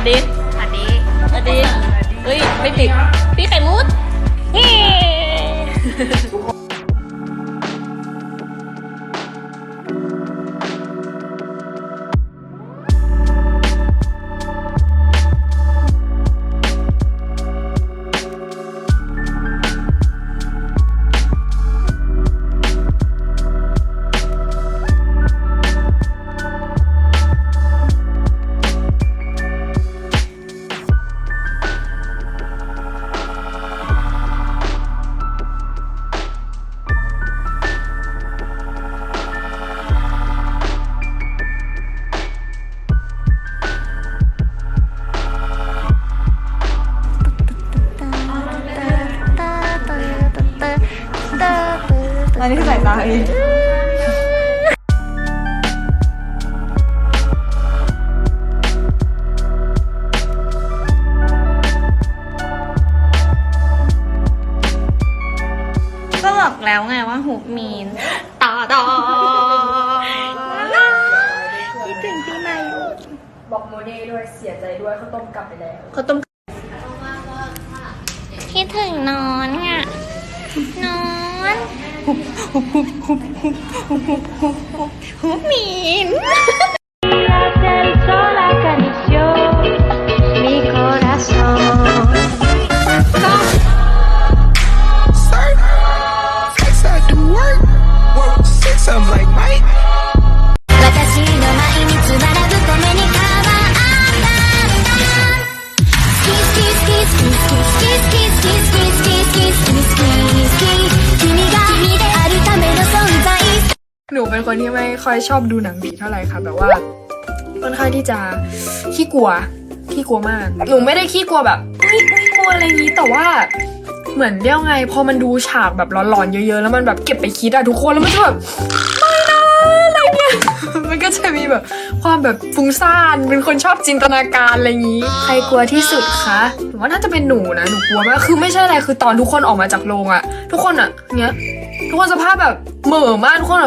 วัสดี อันนี้คือสายตาเองก็บอกแล้วไงว่าฮุกมีนต่อต่อคิดถึงพี่มายุบอกโมเน่ด้วยเสียใจด้วยเขาต้มกลับไปแล้ว เขาต้มคิดถึงนอนอะนอน หุบหุบหุบหุบหุบหุบหุบหุบหุบหุบมีน el sol หนูเป็นคนที่ไม่ค่อยชอบดูหนังผีเท่าไหร่ค่ะ แบบว่าค่อนข้างที่จะขี้กลัวขี้กลัวมาก หนูไม่ได้ขี้กลัวแบบไม่ไม่กลัวอะไรนี้แต่ว่าเหมือนเรียกไง พอมันดูฉากแบบร้อนๆเยอะๆ แล้วมันแบบเก็บไปคิดอะทุกคนแล้วมันจะแบบ แบบฟุ้งซ่านเป็นคนชอบจินตนาการอะไรอย่างนี้ ใครกลัวที่สุดคะหนูว่าน่าจะเป็นหนูนะหนูกลัวมากคือไม่ใช่อะไรคือตอนทุกคนออกมาจากโรงอะทุกคนอะเนี้ย ทุกคนสภาพแบบเหม่อมากทุกคน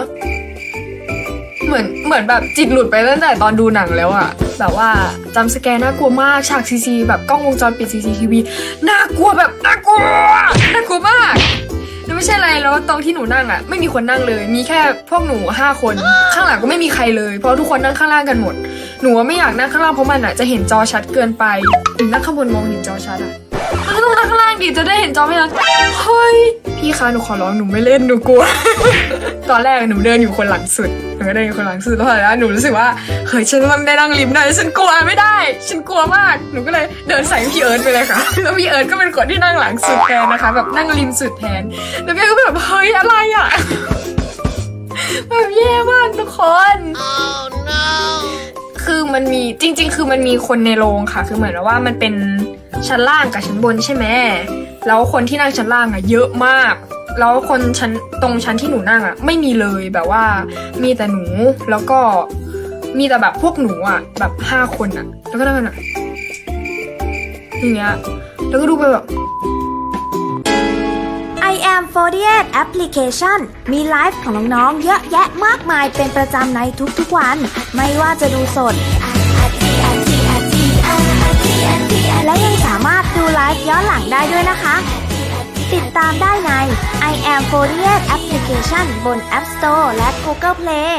เหมือนเหมือนแบบจิตหลุดไปตั้งแต่ตอนดูหนังแล้วอะแบบว่าจำสแกนน่ากลัวมากฉากซีซีแบบกล้องวงจรปิดซีซีทีวีน่ากลัวแบบน่ากลัว แล้วตรงที่หนูนั่งอะไม่มีคนนั่งเลย มีแค่พวกหนูห้าคน ข้างหลังก็ไม่มีใครเลย เพราะทุกคนนั่งข้างล่างกันหมด หนูไม่อยากนั่งข้างล่างเพราะมันอะจะเห็นจอชัดเกินไปถึงนั่งข้างบนมองเห็นจอชัดอะ แล้วก็ต้องนั่งข้างล่างดิจะได้เห็นจอไม่ชัดเฮ้ยพี่คะหนูขอร้องหนูไม่เล่นหนูกลัว ตอนแรกหนูเดินอยู่คนหลังสุดหนูก็เดินอยู่คนหลังสุดแล้วพอแล้วหนูรู้สึกว่าเฮ้ยฉันต้องได้นั่งริมหน่อยฉันกลัวไม่ได้ ฉันกลัวมากหนูก็เลยเดินใส่พี่เอิร์ธไปเลยค่ะแล้วพี่เอิร์ธก็เป็นคนที่นั่งหลังสุดแทนนะคะ แบบนั่งริมสุดแทนแล้วพี่เอิร์ธก็แบบเฮ้ยอะไรอะแบบแย่มากทุกคนคือมันมีจริง ๆ คือมันมีคนในโรงค่ะ คือเหมือนว่ามันเป็น ชั้นล่างกับชั้นบนใช่ไหมแล้วคนที่นั่งชั้นล่างอะเยอะมาก แล้วคนชั้นตรงชั้นที่หนูนั่งอะไม่มีเลยแบบว่า มีแต่หนูแล้วก็มีแต่แบบพวกหนูอะแบบห้าคนอะแล้วก็นั่งกันอะอย่างเงี้ยแล้วก็ดูไปแบบ I am 48 Application มีไลฟ์ของน้องๆ เยอะแยะมากมายเป็นประจำในทุกๆวัน ไม่ว่าจะดูสด และยังสามารถดูไลฟ์ย้อนหลังได้ด้วยนะคะ ติดตามได้ใน I am 48 Application บน App Store และ Google Play